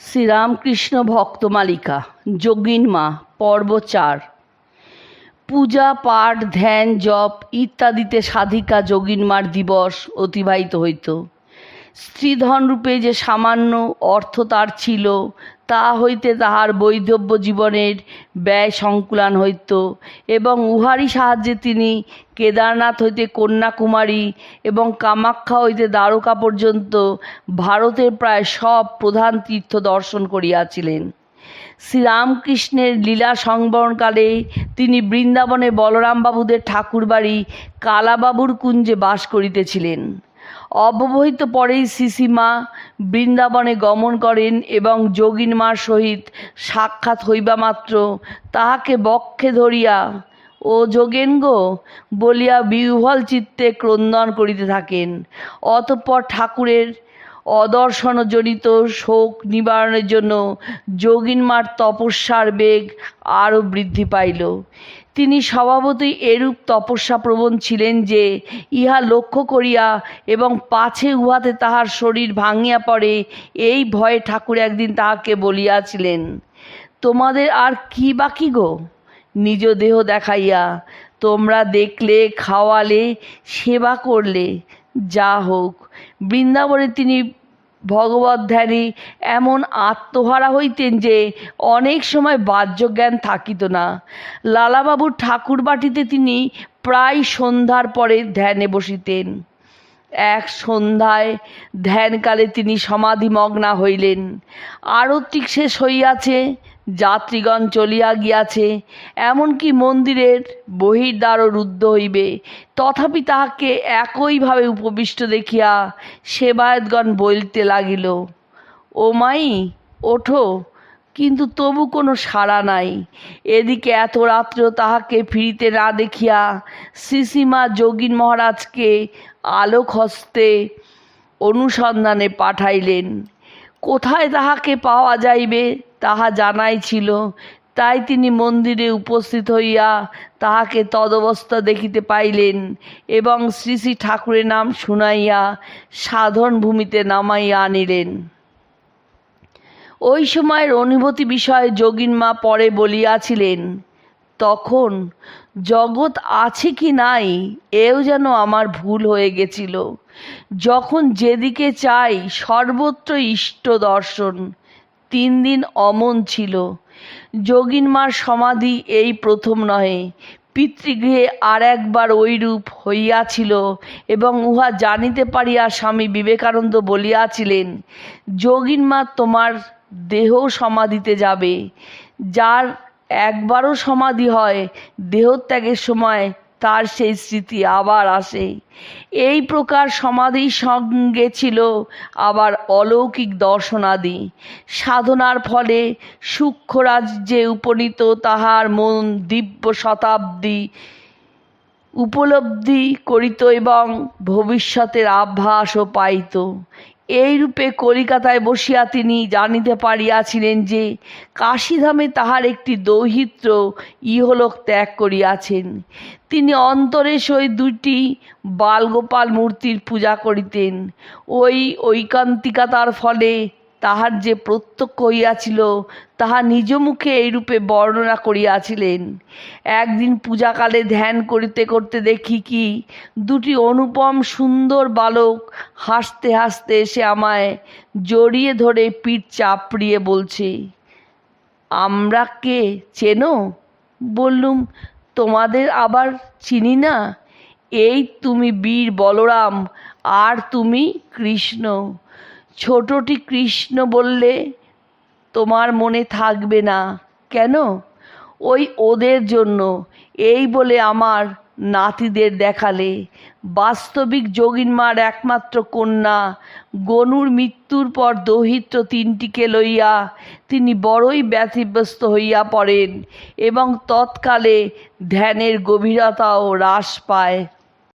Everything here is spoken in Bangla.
শ্রীরামকৃষ্ণ ভক্তমালিকা যোগিন মা, পর্ব চার। পূজা, পাঠ, ধ্যান, জপ ইত্যাদিতে সাধিকা যোগিনমার দিবস অতিবাহিত হইত। স্ত্রীধনরূপে যে সামান্য অর্থ তার ছিল তা হইতে তাহার বৈধব্য জীবনের ব্যয় সংকুলান হইত এবং উহারই সাহায্যে তিনি কেদারনাথ হইতে কন্যাকুমারী এবং কামাখ্যা হইতে দ্বারকা পর্যন্ত ভারতের প্রায় সব প্রধান তীর্থ দর্শন করিয়াছিলেন। শ্রীরামকৃষ্ণের লীলা সংবরণকালে তিনি বৃন্দাবনে বলরামবাবুদের ঠাকুরবাড়ি কালাবাবুর কুঞ্জে বাস করিতেছিলেন। অব্যবহিত পরেই সিসিমা বৃন্দাবনে গমন করেন এবং যোগিন মার সহিত সাক্ষাৎ হইবা মাত্র। তাহাকে বক্ষে ধরিয়া, ও যোগেন গো, বলিয়া বিহ্বল চিত্তে ক্রন্দন করিতে থাকেন। অতঃপর ঠাকুরের অদর্শনজনিত শোক নিবারণের জন্য যোগিনমার তপস্যার বেগ আরও বৃদ্ধি পাইল। তিনি স্বভাবতই এরূপ তপস্যাপ্রবণ ছিলেন যে ইহা লক্ষ্য করিয়া এবং পাছে উহাতে তাহার শরীর ভাঙিয়া পড়ে, এই ভয়ে ঠাকুর একদিন তাহাকে বলিয়াছিলেন, তোমাদের আর কি বাকি গো? নিজ দেহ দেখাইয়া তোমরা দেখলে, খাওয়ালে, সেবা করলে, যা হোক। বৃন্দাবনে তিনি ভগবত ধ্যানী এমন আত্মহারা হইতেন যে অনেক সময় বাহ্যজ্ঞান থাকিত না। লালাবাবুর ঠাকুর বাটিতে তিনি প্রায় সন্ধ্যার পরে ধ্যানে বসিতেন। এক সন্ধ্যায় ধ্যানকালে তিনি সমাধিমগ্না হইলেন। আরতিক শেষ হইয়াছে যাত্রীগণ চলিয়া গিয়াছে, এমনকি মন্দিরের বহির্দ্বারও রুদ্ধ হইবে। তথাপি তাহাকে একইভাবে উপবিষ্ট দেখিয়া সেবায়তগণ বলতে লাগিল, ও মাই, ওঠো, কিন্তু তবু কোনো সাড়া নাই। এদিকে এত রাত্রেও তাহাকে ফিরিতে না দেখিয়া শ্রীসীমা যোগীন মহারাজকে আলোক হস্তে অনুসন্ধানে পাঠাইলেন। কোথায় তাহাকে পাওয়া যাইবে, তাহা জানাই ছিল। তাই তিনি মন্দিরে উপস্থিত হইয়া তাহাকে তদবস্থা দেখিতে পাইলেন এবং শ্রী শ্রী ঠাকুরের নাম শুনাইয়া সাধন ভূমিতে নামাইয়া আনিলেন। ওই সময়ের অনুভূতি বিষয়ে যোগিন মা পরে বলিয়াছিলেন তখন জগৎ আছে কি নাই, এও যেন আমার ভুল হয়ে গেছিল। যখন যেদিকে চাই সর্বত্র ইষ্ট দর্শন, তিন দিন অমন ছিল। যোগিন মার সমাধি এই প্রথম নহে, পিতৃগৃহে আর একবার ওইরূপ হইয়াছিল এবং উহা জানিতে পারিয়া স্বামী বিবেকানন্দ বলিয়াছিলেন, যোগিন মা, তোমার দেহ সমাধিতে যাবে। যার একবারও সমাধি হয়, দেহত্যাগের সময় তার সেই স্মৃতি আবার আসে। এই প্রকার সমাধির সঙ্গে ছিল আবার অলৌকিক দর্শনাদি। সাধনার ফলে সূক্ষ্ম রাজ্যে উপনীত তাহার মন দিব্য শতাব্দী উপলব্ধি করিত এবং ভবিষ্যতের আভাসও পাইত। এইরূপে কলিকাতায় বসিয়া তিনি জানিতে পারিয়াছিলেন যে, কাশীধামে তাহার একটি দৌহিত্র ইহলোক ত্যাগ করিয়াছেন। তিনি অন্তরে সই দুটি বালগোপাল মূর্তির পূজা করিতেন। ওই ঐকান্তিকতার ফলে তাহার যে প্রত্যক্ষ হইয়াছিল, তাহা নিজ মুখে এইরূপে বর্ণনা করিয়াছিলেন। একদিন পূজাকালে ধ্যান করিতে করতে দেখি কি, দুটি অনুপম সুন্দর বালক হাসতে হাসতে এসে আমায় জড়িয়ে ধরে পিঠ চাপড়িয়ে বলছে, আমরা কে? চেনো? বললুম, তোমাদের আবার চিনি না? এই তুমি বীর বলরাম, আর তুমি কৃষ্ণ। ছোটটি কৃষ্ণ বললে, তোমার মনে থাকবে না। কেন? ওই ওদের জন্য। এই বলে আমার নাতিদের দেখালে। বাস্তবিক যোগিনমার একমাত্র কন্যা। গনুর মৃত্যুর পর দহিত্র তিনটিকে লইয়া তিনি বড়ই ব্যতিব্যস্ত হইয়া পড়েন এবং তৎকালে ধ্যানের গভীরতাও হ্রাস পায়।